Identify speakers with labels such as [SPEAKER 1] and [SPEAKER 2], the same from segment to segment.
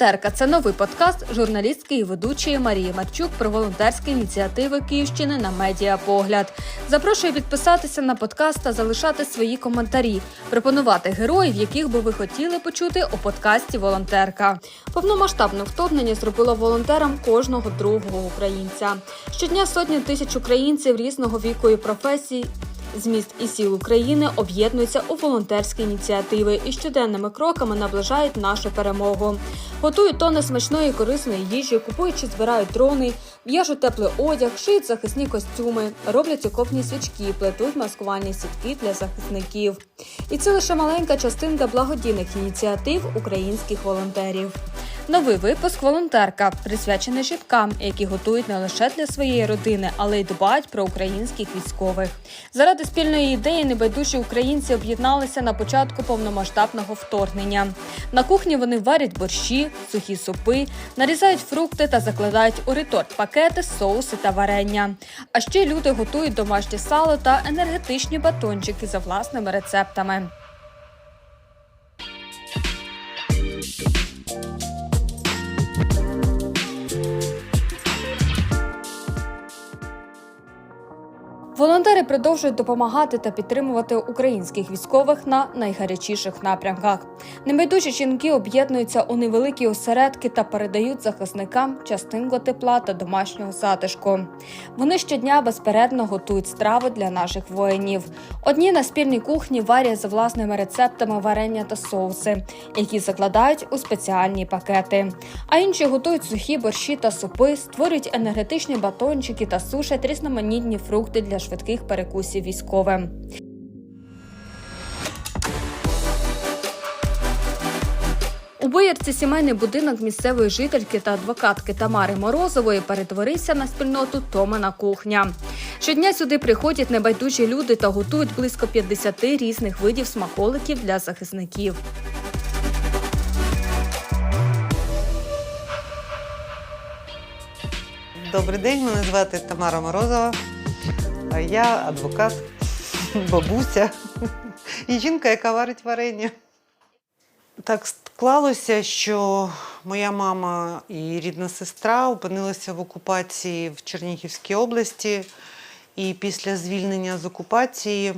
[SPEAKER 1] Волонтерка це новий подкаст журналістки і ведучої Марії Марчук про волонтерські ініціативи Київщини на медіапогляд. Запрошую підписатися на подкаст та залишати свої коментарі, пропонувати героїв, яких би ви хотіли почути у подкасті Волонтерка. Повномасштабне вторгнення зробило волонтерам кожного другого українця. Щодня сотні тисяч українців різного віку і професій з міст і сіл України об'єднуються у волонтерські ініціативи і щоденними кроками наближають нашу перемогу. Готують тони смачної корисної їжі, купують чи збирають дрони, в'яжуть теплий одяг, шиють захисні костюми, роблять окопні свічки, плетуть маскувальні сітки для захисників. І це лише маленька частинка благодійних ініціатив українських волонтерів. Новий випуск волонтерка присвячений жінкам, які готують не лише для своєї родини, але й дбають про українських військових. Заради спільної ідеї небайдужі українці об'єдналися на початку повномасштабного вторгнення. На кухні вони варять борщі, сухі супи, нарізають фрукти та закладають у реторт пакети, соуси та варення. А ще люди готують домашнє сало та енергетичні батончики за власними рецептами. Волонтери продовжують допомагати та підтримувати українських військових на найгарячіших напрямках. Небайдужі жінки об'єднуються у невеликі осередки та передають захисникам частинку тепла та домашнього затишку. Вони щодня безперервно готують страви для наших воїнів. Одні на спільній кухні варять за власними рецептами варення та соуси, які закладають у спеціальні пакети. А інші готують сухі борщі та супи, створюють енергетичні батончики та сушать різноманітні фрукти для швидких перекусів військовим. У Боярці сімейний будинок місцевої жительки та адвокатки Тамари Морозової перетворився на спільноту Томина кухня. Щодня сюди приходять небайдужі люди та готують близько 50 різних видів смаколиків для захисників.
[SPEAKER 2] Добрий день, мене звати Тамара Морозова. А Я адвокат, бабуся і жінка, яка варить варення. Так склалося, що моя мама і рідна сестра опинилися в окупації в Чернігівській області. І після звільнення з окупації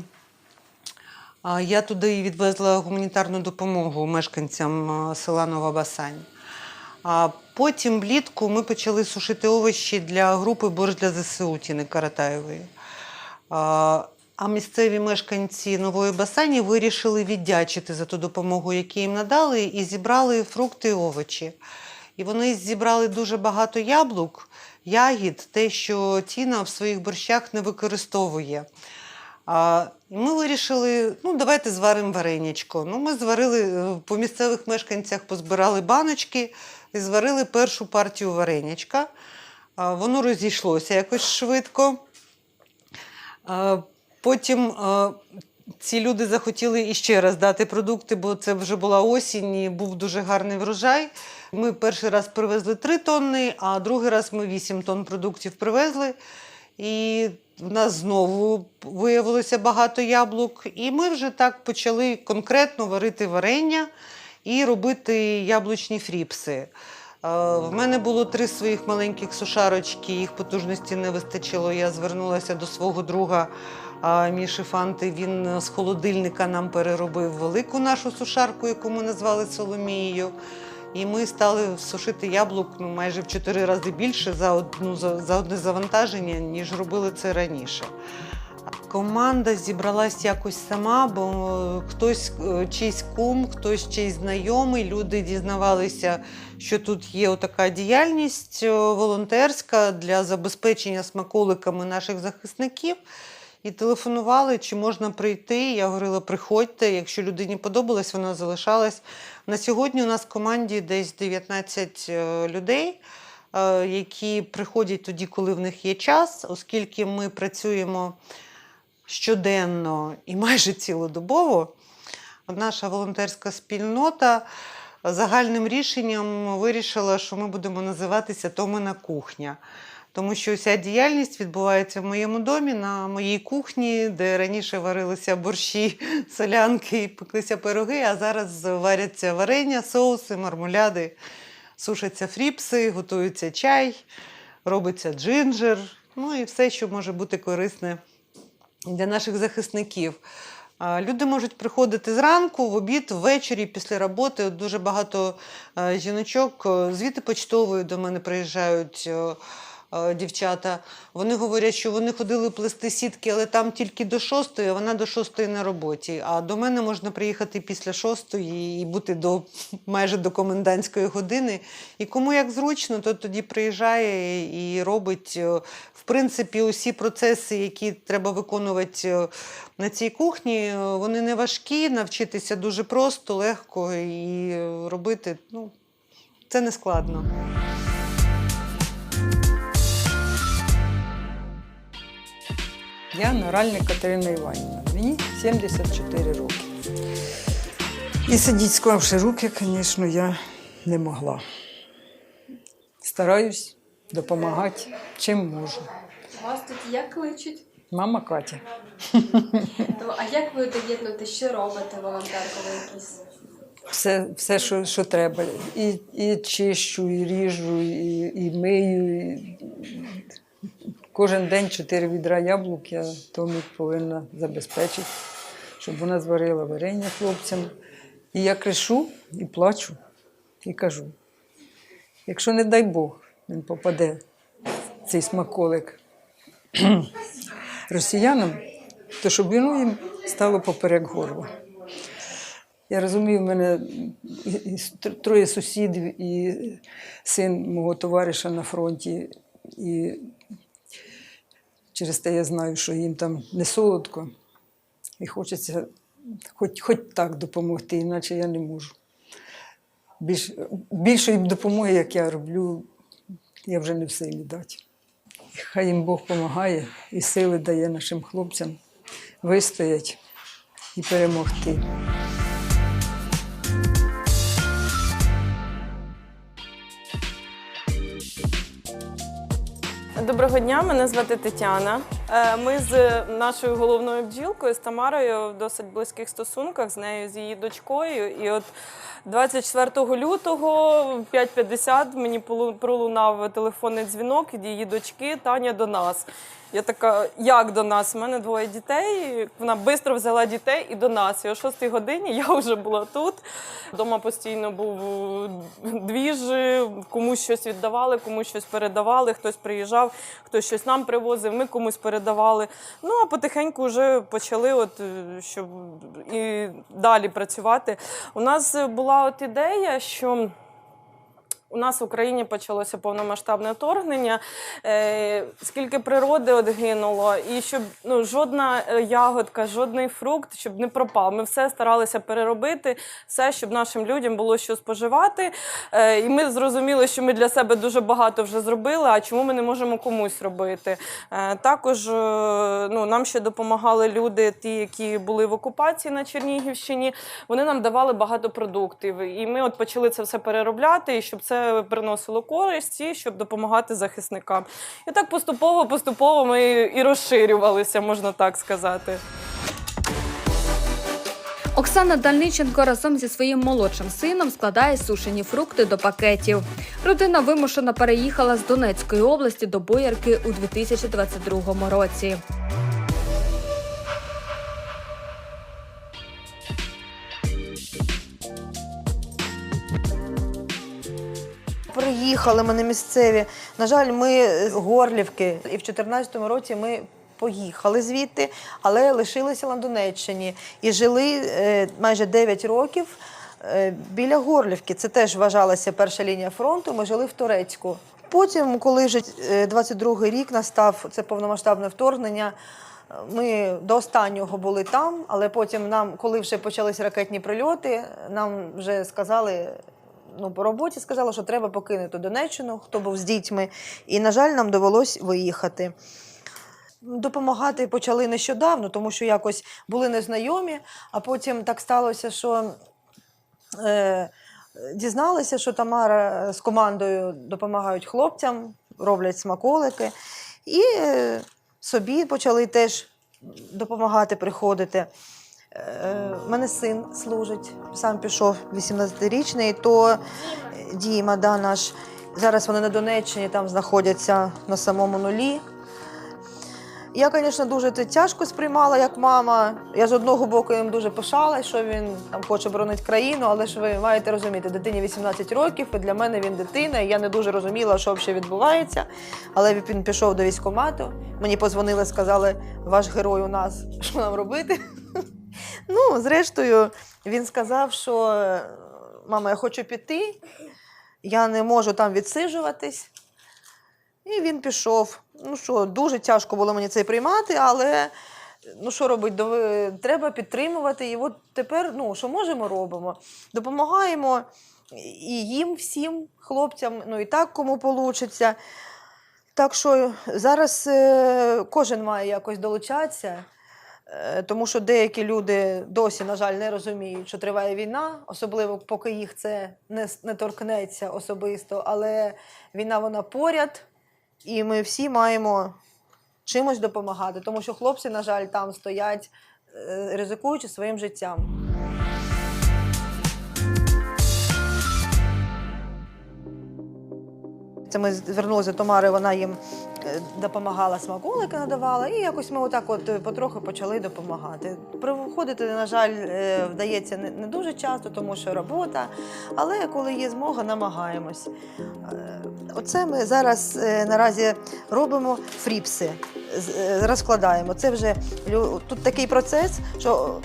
[SPEAKER 2] я туди відвезла гуманітарну допомогу мешканцям села Нова Басань. А потім влітку ми почали сушити овочі для групи борщ для ЗСУ Тіни Каратаєвої. А, місцеві мешканці Нової Басані вирішили віддячити за ту допомогу, яку їм надали, і зібрали фрукти і овочі. І вони зібрали дуже багато яблук, ягід, те, що Тіна в своїх борщах не використовує. А, ми вирішили, ну давайте зваримо варенячко. Ну, ми зварили е, по місцевих мешканцях, позбирали баночки і зварили першу партію варенячка. А, воно розійшлося якось швидко. Потім ці люди захотіли іще раз дати продукти, бо це вже була осінь і був дуже гарний врожай. Ми перший раз привезли 3 тонни, а другий раз ми 8 тонн продуктів привезли. І в нас знову виявилося багато яблук. І ми вже так почали конкретно варити варення і робити яблучні фріпси. В мене було три своїх маленьких сушарочки, їх потужності не вистачило. Я звернулася до свого друга Міші Фанти. Він з холодильника нам переробив велику нашу сушарку, яку ми назвали Соломією. І ми стали сушити яблук ну, майже в чотири рази більше за, одну, за, за одне завантаження, ніж робили це раніше. Команда зібралась якось сама, бо е, хтось е, чийсь кум, хтось чийсь знайомий. Люди дізнавалися, що тут є така діяльність е, волонтерська для забезпечення смаколиками наших захисників. І телефонували, чи можна прийти. Я говорила, приходьте. Якщо людині подобалось, вона залишалась. На сьогодні у нас в команді десь 19 е, людей, які приходять тоді, коли в них є час, оскільки ми працюємо щоденно і майже цілодобово. Наша волонтерська спільнота загальним рішенням вирішила, що ми будемо називатися Томина кухня. Тому що вся діяльність відбувається в моєму домі, на моїй кухні, де раніше варилися борщі, солянки і пеклися пироги, а зараз варяться варення, соуси, мармуляди, сушаться фріпси, готується чай, робиться джинджер, ну і все, що може бути корисне для наших захисників. Люди можуть приходити зранку, в обід, ввечері, після роботи. Дуже багато е, жіночок е, звідти почтової до мене приїжджають. Е, Дівчата, вони говорять, що вони ходили плести сітки, але там тільки до шостої, а вона до шостої на роботі. А до мене можна приїхати після шостої і бути до майже до комендантської години. І кому як зручно, то тоді приїжджає і робить е, в принципі усі процеси, які треба виконувати е, на цій кухні, вони не важкі, навчитися дуже просто, легко і робити ну, це не складно.
[SPEAKER 3] Я Наральник Катерина Іванівна. Мені 74 роки. І сидіти, склавши руки, звісно, я не могла. Стараюсь допомагати, чим можу.
[SPEAKER 4] Вас тут як кличуть?
[SPEAKER 3] Мама Катя.
[SPEAKER 4] То, а як ви доєднуєте, що робите волонтеркою якісь?
[SPEAKER 3] Все, все що, що треба. І, і чищу, і ріжу, і, і мию. І... Кожен день чотири відра яблук я Томі повинна забезпечити, щоб вона зварила варення хлопцям. І я кришу і плачу, і кажу: якщо, не дай Бог, він попаде цей смаколик росіянам, то щоб віно їм стало поперек горла. Я розумію, в мене троє сусідів, і син мого товариша на фронті. І через те я знаю, що їм там не солодко. І хочеться хоч, хоч так допомогти, іначе я не можу. Більш, більшої допомоги, як я роблю, я вже не в силі дати. Хай їм Бог допомагає і сили дає нашим хлопцям вистоять і перемогти.
[SPEAKER 5] Доброго дня, мене звати Тетяна. Е, Ми з нашою головною бджілкою з Тамарою в досить близьких стосунках з нею, з її дочкою. І от 24 лютого в 5.50 мені пролунав телефонний дзвінок від її дочки Таня до нас. Я така, як до нас? У мене двоє дітей. Вона швидко взяла дітей і до нас. І о 6 годині я вже була тут. Дома постійно був двіж, комусь щось віддавали, комусь щось передавали, хтось приїжджав, хтось щось нам привозив, ми комусь передавали. Ну а потихеньку вже почали, от, е, щоб і далі працювати. У нас була от ідея, що. У нас в Україні почалося повномасштабне вторгнення. Е, скільки природи от гинуло, і щоб ну, жодна е, ягодка, жодний фрукт, щоб не пропав. Ми все старалися переробити, все, щоб нашим людям було що споживати. Е, і ми зрозуміли, що ми для себе дуже багато вже зробили. А чому ми не можемо комусь робити? Е, також е, ну, нам ще допомагали люди, ті, які були в окупації на Чернігівщині. Вони нам давали багато продуктів. І ми от почали це все переробляти, і щоб це приносило користь, і щоб допомагати захисникам. І так поступово, поступово ми і розширювалися, можна так сказати.
[SPEAKER 1] Оксана Дальниченко разом зі своїм молодшим сином складає сушені фрукти до пакетів. Родина вимушено переїхала з Донецької області до Боярки у 2022 році.
[SPEAKER 6] Приїхали ми не місцеві. На жаль, ми з Горлівки. І в 2014 році ми поїхали звідти, але лишилися на Донеччині і жили е, майже 9 років е, біля Горлівки. Це теж вважалася перша лінія фронту. Ми жили в Турецьку. Потім, коли вже е, 22-й рік настав це повномасштабне вторгнення. Ми до останнього були там, але потім нам, коли вже почалися ракетні прильоти, нам вже сказали, ну, по роботі сказали, що треба покинути Донеччину, хто був з дітьми. І, на жаль, нам довелось виїхати. Допомагати почали нещодавно, тому що якось були незнайомі, а потім так сталося, що е, дізналися, що Тамара з командою допомагають хлопцям, роблять смаколики. І е, собі почали теж допомагати приходити. Е, У мене син служить, сам пішов 18-річний, то Діма, да, наш. Зараз вони на Донеччині там знаходяться на самому нулі. Я, звісно, дуже це тяжко сприймала як мама. Я з одного боку їм дуже пишалась, що він там хоче боронити країну, але ж ви маєте розуміти, дитині 18 років, і для мене він дитина, і я не дуже розуміла, що взагалі відбувається. Але він пішов до військкомату. Мені позвонили, сказали, ваш герой у нас, що нам робити. Ну, зрештою, він сказав, що мама, я хочу піти, я не можу там відсиджуватись. І він пішов. Ну що, дуже тяжко було мені це приймати, але ну що робити, Дови- треба підтримувати. І от тепер, ну, що можемо, робимо. Допомагаємо і їм, всім хлопцям, ну і так кому вийде. Так що зараз е, кожен має якось долучатися. Е, Тому що деякі люди досі, на жаль, не розуміють, що триває війна, особливо поки їх це не, не торкнеться особисто. Але війна вона поряд, і ми всі маємо чимось допомагати, тому що хлопці, на жаль, там стоять, е, ризикуючи своїм життям. Це ми звернулися до Тамари, вона їм допомагала смаколики, надавала, і якось ми отак от е, потроху почали допомагати. Приходити, на жаль, е, вдається не, дуже часто, тому що робота, але коли є змога, намагаємось. Е, Оце ми зараз е, наразі робимо фріпси, е, розкладаємо. Це вже тут такий процес, що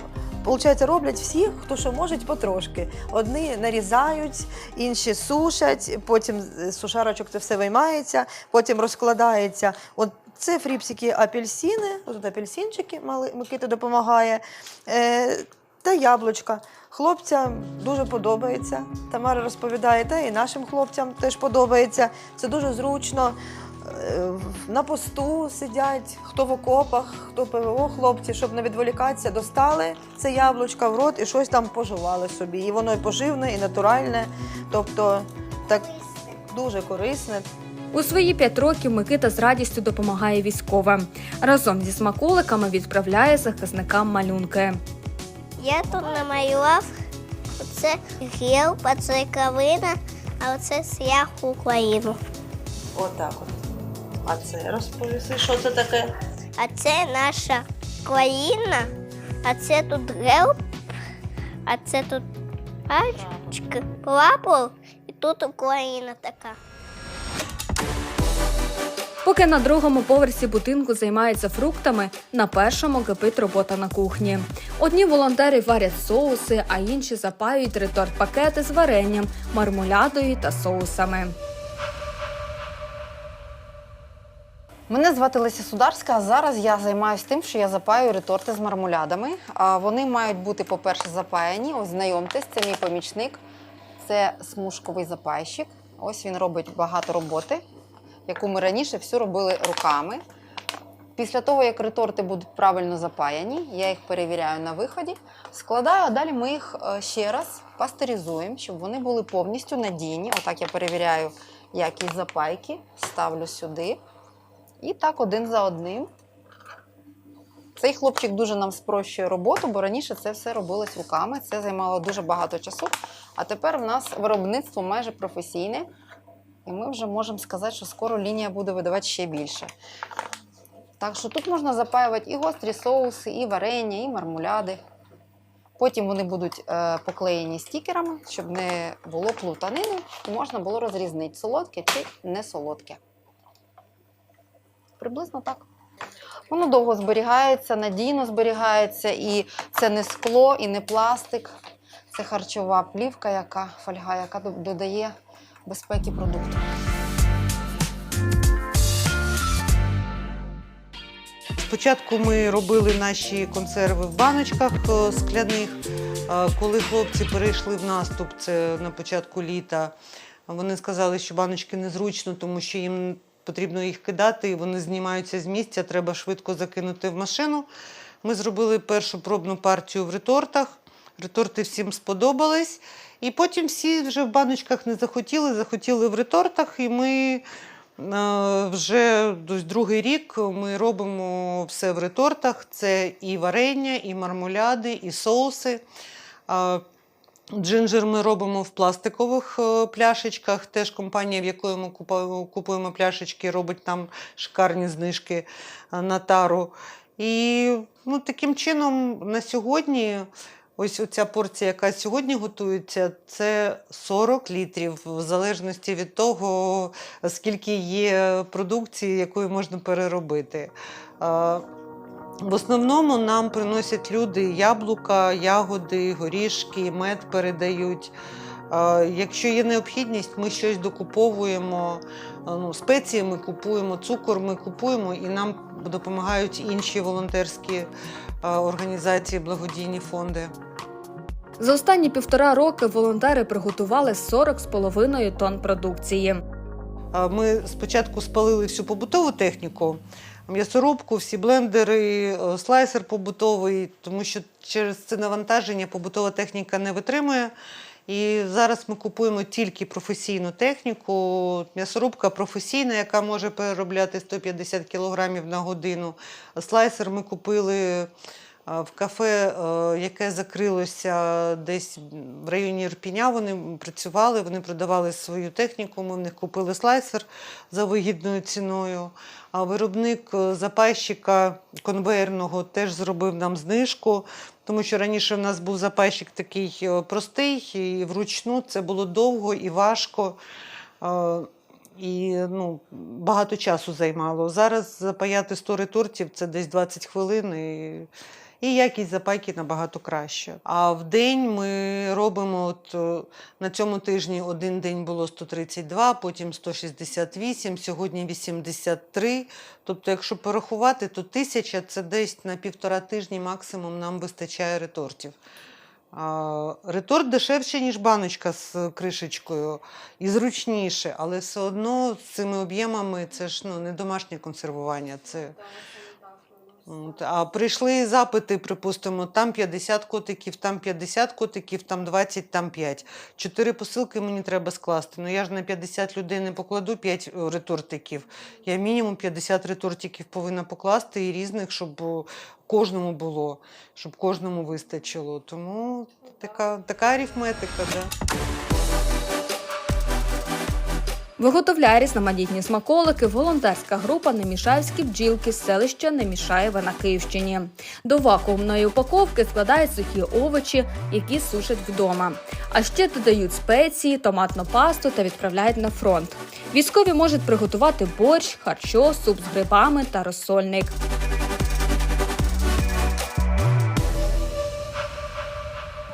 [SPEAKER 6] Получається, роблять всі, хто що може, потрошки. Одні нарізають, інші сушать, потім з сушарочок це все виймається, потім розкладається. От це фріпсики апельсини, тут апельсинчики, Микита допомагає, е, та яблучка. Хлопцям дуже подобається. Тамара розповідає, та і нашим хлопцям теж подобається. Це дуже зручно. На посту сидять, хто в окопах, хто ПВО хлопці, щоб не відволікатися, достали це яблучко в рот і щось там пожували собі. І воно і поживне, і натуральне. Тобто так дуже корисне.
[SPEAKER 1] У свої п'ять років Микита з радістю допомагає військовим. Разом зі смаколиками відправляє захисникам малюнки.
[SPEAKER 7] Я тут намалював оце герб, оце калина, а оце свях Україну.
[SPEAKER 6] Отак от. А це розповіси, що це таке?
[SPEAKER 7] А це наша країна, а це тут герб, а це тут пальчик, прапор, і тут Україна така.
[SPEAKER 1] Поки на другому поверсі будинку займаються фруктами, на першому кипить робота на кухні. Одні волонтери варять соуси, а інші запаюють реторт-пакети з варенням, мармулядою та соусами.
[SPEAKER 8] Мене звати Леся Сударська. а Зараз я займаюся тим, що я запаю реторти з мармулядами. Вони мають бути, по-перше, запаяні. Ось знайомтесь, це мій помічник. Це смужковий запайщик. Ось він робить багато роботи, яку ми раніше всю робили руками. Після того, як реторти будуть правильно запаяні, я їх перевіряю на виході, складаю, а далі ми їх е, ще раз пастеризуємо, щоб вони були повністю надійні. Отак я перевіряю якість запайки, ставлю сюди. І так один за одним. Цей хлопчик дуже нам спрощує роботу, бо раніше це все робилось руками. Це займало дуже багато часу. А тепер в нас виробництво майже професійне, і ми вже можемо сказати, що скоро лінія буде видавати ще більше. Так що тут можна запаювати і гострі соуси, і варення, і мармуляди. Потім вони будуть е, поклеєні стікерами, щоб не було плутанини, і можна було розрізнити, солодке чи не солодке. Приблизно так. Воно довго зберігається, надійно зберігається, і це не скло, і не пластик. Це харчова плівка, яка фольга, яка додає безпеки продукту.
[SPEAKER 2] Спочатку ми робили наші консерви в баночках скляних. Коли хлопці перейшли в наступ, це на початку літа, вони сказали, що баночки незручно, тому що їм потрібно їх кидати, і вони знімаються з місця, треба швидко закинути в машину. Ми зробили першу пробну партію в ретортах. Реторти всім сподобались. І потім всі вже в баночках не захотіли, захотіли в ретортах, і ми Е, Вже другий рік ми робимо все в ретортах. Це і варення, і мармуляди, і соуси. Е, Джинджер ми робимо в пластикових е, пляшечках. Теж компанія, в якої ми купуємо пляшечки, робить там шикарні знижки е, на тару. І ну, таким чином на сьогодні, ось оця порція, яка сьогодні готується, це 40 літрів, в залежності від того, скільки є продукції, якої можна переробити. В основному нам приносять люди яблука, ягоди, горішки, мед передають. Якщо є необхідність, ми щось докуповуємо. Ну, спеції ми купуємо, цукор ми купуємо, і нам допомагають інші волонтерські організації, благодійні фонди.
[SPEAKER 1] За останні півтора роки волонтери приготували 40,5 тонн продукції.
[SPEAKER 2] Ми спочатку спалили всю побутову техніку, м'ясорубку, всі блендери, е, слайсер побутовий, тому що через це навантаження побутова техніка не витримує. І зараз ми купуємо тільки професійну техніку. М'ясорубка професійна, яка може переробляти 150 кг на годину. Слайсер ми купили в кафе, е, яке закрилося десь в районі Ірпіня. Вони працювали, вони продавали свою техніку. Ми в них купили слайсер за вигідною ціною. А виробник е, запайщика конвейерного теж зробив нам знижку, тому що раніше в нас був запайщик такий е, простий, і вручну це було довго і важко. І ну, багато часу займало. Зараз запаяти 100 ретортів це десь 20 хвилин. І, і якість запайки набагато краще. А в день ми робимо от, е, на цьому тижні один день було 132, потім 168, сьогодні 83. Тобто, якщо порахувати, то тисяча це десь на півтора тижні максимум нам вистачає ретортів. Реторт дешевше, ніж баночка з кришечкою, і зручніше, але все одно з цими об'ємами це ж ну, не домашнє консервування. Це... От, А прийшли запити, припустимо, там 50 котиків, там 50 котиків, там 20, там 5. Чотири посилки мені треба скласти. Ну я ж на 50 людей не покладу 5 ретортиків. Я мінімум 50 ретортиків повинна покласти і різних, щоб кожному було, щоб кожному вистачило. Тому така, така арифметика. Да.
[SPEAKER 1] Виготовляє різноманітні смаколики волонтерська група Немішаївські бджілки з селища Немішаєве на Київщині. До вакуумної упаковки складають сухі овочі, які сушать вдома. А ще додають спеції, томатну пасту та відправляють на фронт. Військові можуть приготувати борщ, харчо, суп з грибами та розсольник.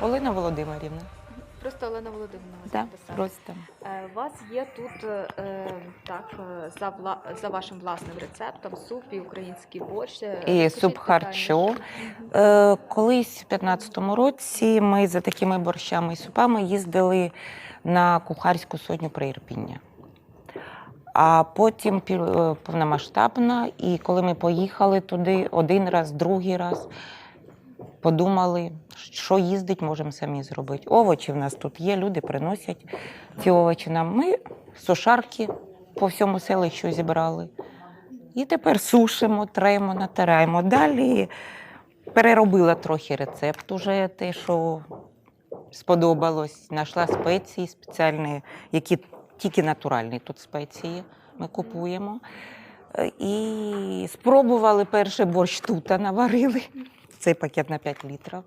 [SPEAKER 9] Олена Володимирівна.
[SPEAKER 1] Просто Олена Володимирівна
[SPEAKER 9] Да, просто.
[SPEAKER 1] Е, У вас є тут е, так е, за вла... за вашим власним рецептом суп і український борщ.
[SPEAKER 9] І суп харчо. Колись в 15-му році ми за такими борщами і супами їздили на кухарську сотню Ірпіння. А потім повномасштабна, і коли ми поїхали туди один раз, другий раз, подумали, що їздить, можемо самі зробити. Овочі в нас тут є, люди приносять ці овочі нам. Ми сушарки по всьому селищу зібрали. І тепер сушимо, тремо, натираємо. Далі переробила трохи рецепт, уже те, що сподобалось. Знайшла спеції спеціальні, які тільки натуральні тут спеції ми купуємо. Е, І спробували перший борщ тут наварили. Цей пакет на 5 літрів.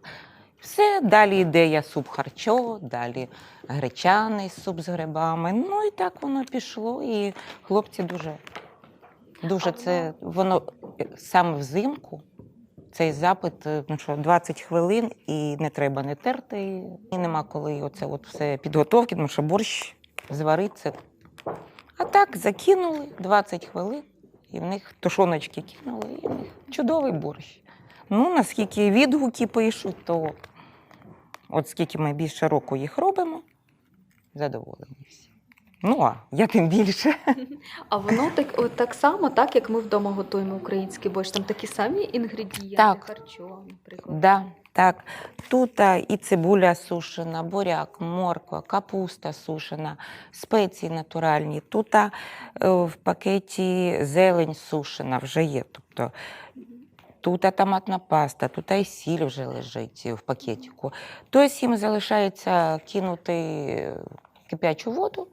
[SPEAKER 9] Все, далі йде я суп харчо, далі гречаний суп з грибами. Ну і так воно пішло. І хлопці дуже, дуже це воно е, саме взимку. Цей запит, е, ну що, 20 хвилин і не треба не терти. І нема коли оце от все підготовки, тому що борщ звариться. А так закинули 20 хвилин, і в них тушоночки кинули, і в них чудовий борщ. Ну, наскільки відгуки пишуть, то от скільки ми більше року їх робимо, задоволені всі. Ну, а я тим більше.
[SPEAKER 1] А воно так, от так само, так як ми вдома готуємо український борщ. Там такі самі інгредієнти,
[SPEAKER 9] Так.
[SPEAKER 1] харчо, наприклад.
[SPEAKER 9] Да, Так, тут а, і цибуля сушена, буряк, морква, капуста сушена, спеції натуральні. Тут а, е, в пакеті зелень сушена вже є. Тобто тут томатна паста, тут і сіль вже лежить в пакетику. Тобто їм залишається кинути кип'ячу воду,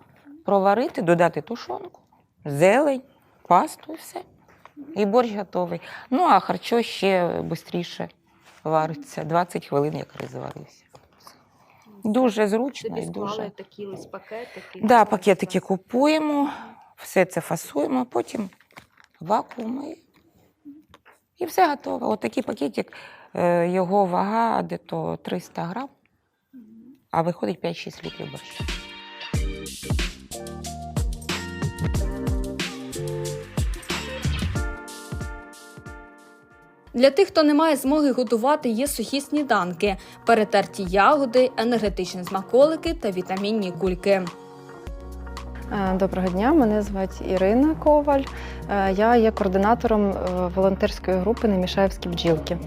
[SPEAKER 9] проварити, додати тушонку, зелень, пасту і все. І борщ готовий. Ну, а харчо ще швидше вариться. 20 хвилин, як зварився. Дуже зручно і дуже.
[SPEAKER 1] такі ось пакетики.
[SPEAKER 9] Да, пакетики купуємо, все це фасуємо, потім вакуум і, і все готово. От такий пакетик, е, його вага дето 300 грам, а виходить 5-6 літрів борщу.
[SPEAKER 1] Для тих, хто не має змоги готувати, є сухі сніданки, перетерті ягоди, енергетичні смаколики та вітамінні кульки.
[SPEAKER 10] Е, Доброго дня, мене звати Ірина Коваль. Е, Я є координатором е, волонтерської групи Немішаївські бджілки.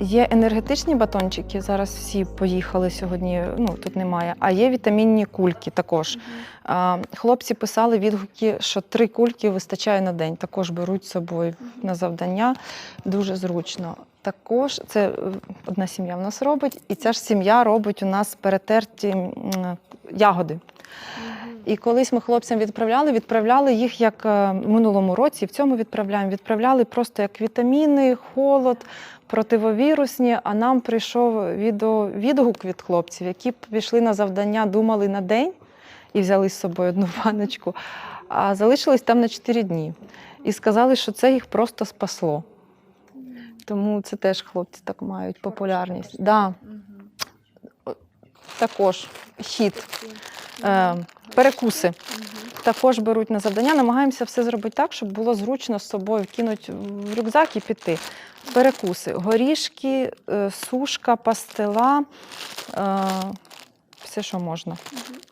[SPEAKER 10] Є енергетичні батончики, зараз всі поїхали сьогодні, ну тут немає. А є вітамінні кульки також. Хлопці писали відгуки, що три кульки вистачає на день. Також беруть з собою на завдання. Дуже зручно. Також це одна сім'я в нас робить, і ця ж сім'я робить у нас перетерті ягоди. І колись ми хлопцям відправляли, відправляли їх як е, в минулому році, і в цьому відправляємо. Відправляли просто як вітаміни, холод, противовірусні. А нам прийшов відгук від хлопців, які пішли на завдання, думали на день і взяли з собою одну баночку, а залишились там на 4 дні. І сказали, що це їх просто спасло. Тому це теж хлопці так мають популярність. Да. Також хід. Е, перекуси. Також беруть на завдання. Намагаємося все зробити так, щоб було зручно з собою кинути в рюкзак і піти. Перекуси, горішки, е, сушка, пастила, е, все, що можна.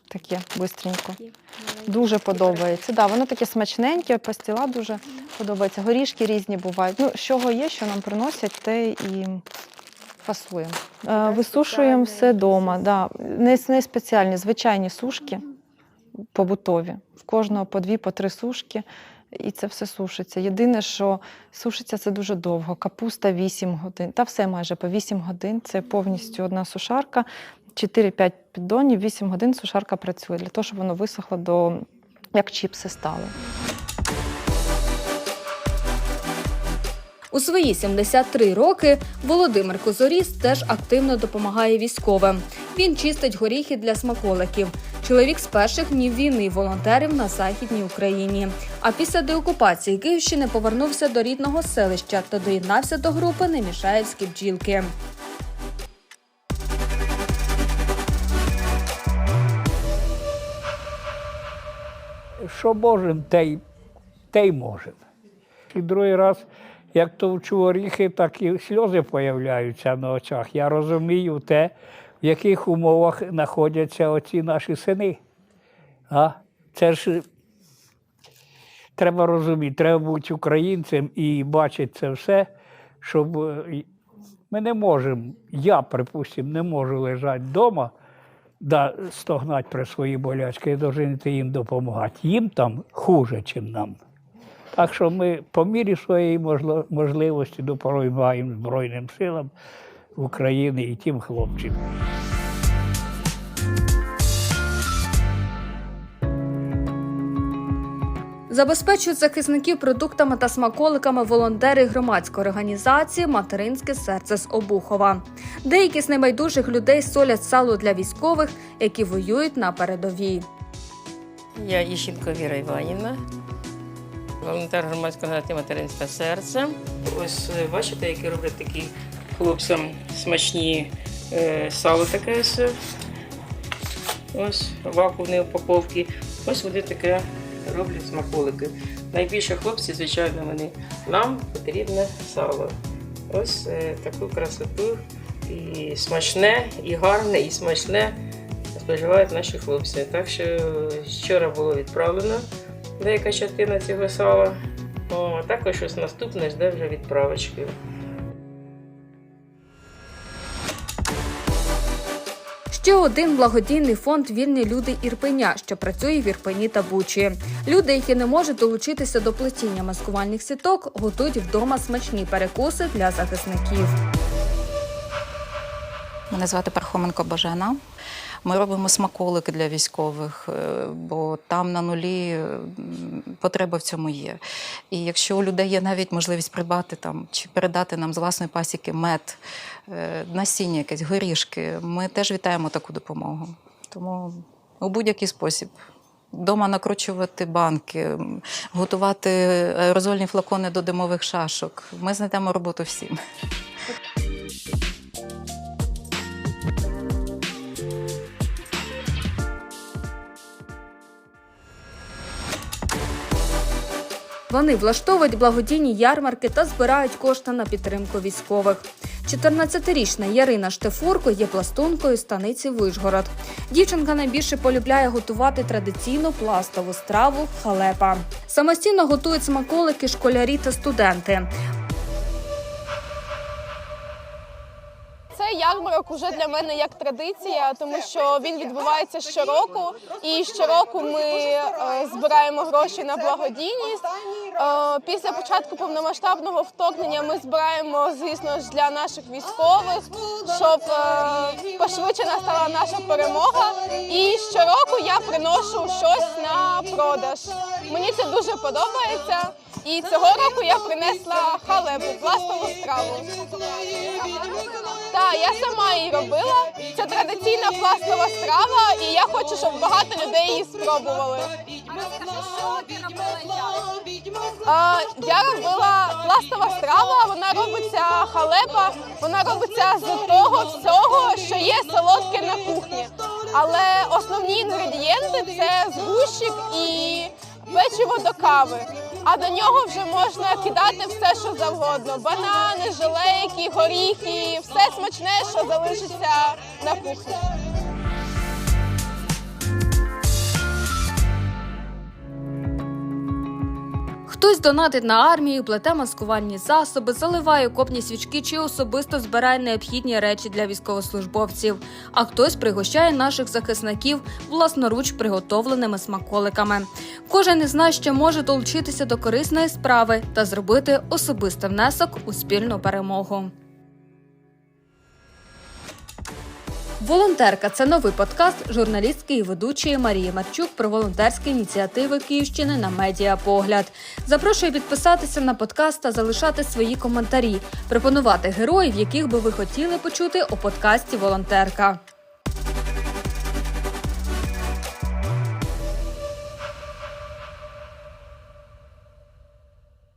[SPEAKER 10] Таке бистренько. Дуже подобається. Да, воно таке смачненьке, пастила дуже подобається. Горішки різні бувають. Ну, з чого є, що нам приносять, те і фасуємо. Е, Висушуємо все вдома. Да. Не, не спеціальні, звичайні сушки побутові. В кожного по дві, по три сушки. І це все сушиться. Єдине, що сушиться це дуже довго. Капуста 8 годин. Та все майже по 8 годин. Це повністю одна сушарка. 4-5 піддонів, 8 годин сушарка працює для того, щоб воно висохло до як чіпси стали.
[SPEAKER 1] У свої 73 роки Володимир Козоріс теж активно допомагає військовим. Він чистить горіхи для смаколиків. Чоловік з перших днів війни волонтерів на західній Україні. А після деокупації Київщини повернувся до рідного селища та доєднався до групи Немішаївські бджілки.
[SPEAKER 11] що можемо, те й, те й можемо. І другий раз, як товчу оріхи, так і сльози появляються на очах. Я розумію те, в яких умовах знаходяться оці наші сини. А? Це ж треба розуміти, треба бути українцем і бачити це все, щоб е, ми не можемо, я, припустимо, не можу лежати вдома, да, стогнати про свої болячки, я повинен їм допомагати. Їм там хуже, ніж нам. Так що ми по мірі своєї можливості допомагаємо Збройним силам України і тим хлопцям.
[SPEAKER 1] Забезпечують захисників продуктами та смаколиками волонтери громадської організації Материнське серце з Обухова. Деякі з небайдужих людей солять сало для військових, які воюють на передовій.
[SPEAKER 12] Я Іщенко Віра Іванівна, волонтер громадської організації Материнське серце. Ось е, бачите, які роблять такі хлопцям смачні е, сало таке ось. Ось вакуумні упаковки. Ось вони таке роблять смаколики. Найбільше хлопці, звичайно, вони нам потрібне сало. Ось е, таку красоту. І смачне, і гарне, і смачне споживають наші хлопці. Так що вчора було відправлено деяка частина цього сала. О, також ось наступне жде вже відправочки.
[SPEAKER 1] Ще один благодійний фонд Вільні люди Ірпеня, що працює в Ірпені та Бучі. Люди, які не можуть долучитися до плетіння маскувальних сіток, готують вдома смачні перекуси для захисників.
[SPEAKER 13] Мене звати Пархоменко Бажена. Ми робимо смаколики для військових, е, бо там на нулі потреба в цьому є. І якщо у людей є навіть можливість придбати там чи передати нам з власної пасіки мед, е, насіння, якесь горішки, ми теж вітаємо таку допомогу. Тому у будь-який спосіб. Дома накручувати банки, готувати аерозольні флакони до димових шашок. Ми знайдемо роботу всім.
[SPEAKER 1] Вони влаштовують благодійні ярмарки та збирають кошти на підтримку військових. 14-річна Ярина Штефурко є пластункою станиці Вишгород. Дівчинка найбільше полюбляє готувати традиційну пластову страву халепа. Самостійно готують смаколики школярі та студенти.
[SPEAKER 14] Цей ярмарок уже для мене як традиція, тому що він відбувається щороку, і щороку ми е, збираємо гроші на благодійність. Е, після початку повномасштабного вторгнення ми збираємо, звісно ж, для наших військових, щоб е, пошвидше настала наша перемога. І щороку я приношу щось на продаж. Мені це дуже подобається. І цього року я принесла халепу, пластову страву. Так, я сама її робила. Це традиційна пластова страва, і я хочу, щоб багато людей її спробували. Я робила пластова страва, вона робиться халепа, вона робиться з того всього, що є солодке на кухні. Але основні інгредієнти це згущик і печиво до кави. А до нього вже можна кидати все, що завгодно: банани, желейки, горіхи, все смачне, що залишиться на кухні.
[SPEAKER 1] Хтось донатить на армію, плете маскувальні засоби, заливає копні свічки чи особисто збирає необхідні речі для військовослужбовців. А хтось пригощає наших захисників власноруч приготовленими смаколиками. Кожен із нас ще може долучитися до корисної справи та зробити особистий внесок у спільну перемогу. Волонтерка це новий подкаст журналістки і ведучої Марії Марчук про волонтерські ініціативи Київщини на медіапогляд. Запрошую підписатися на подкаст та залишати свої коментарі, пропонувати героїв, яких би ви хотіли почути у подкасті Волонтерка.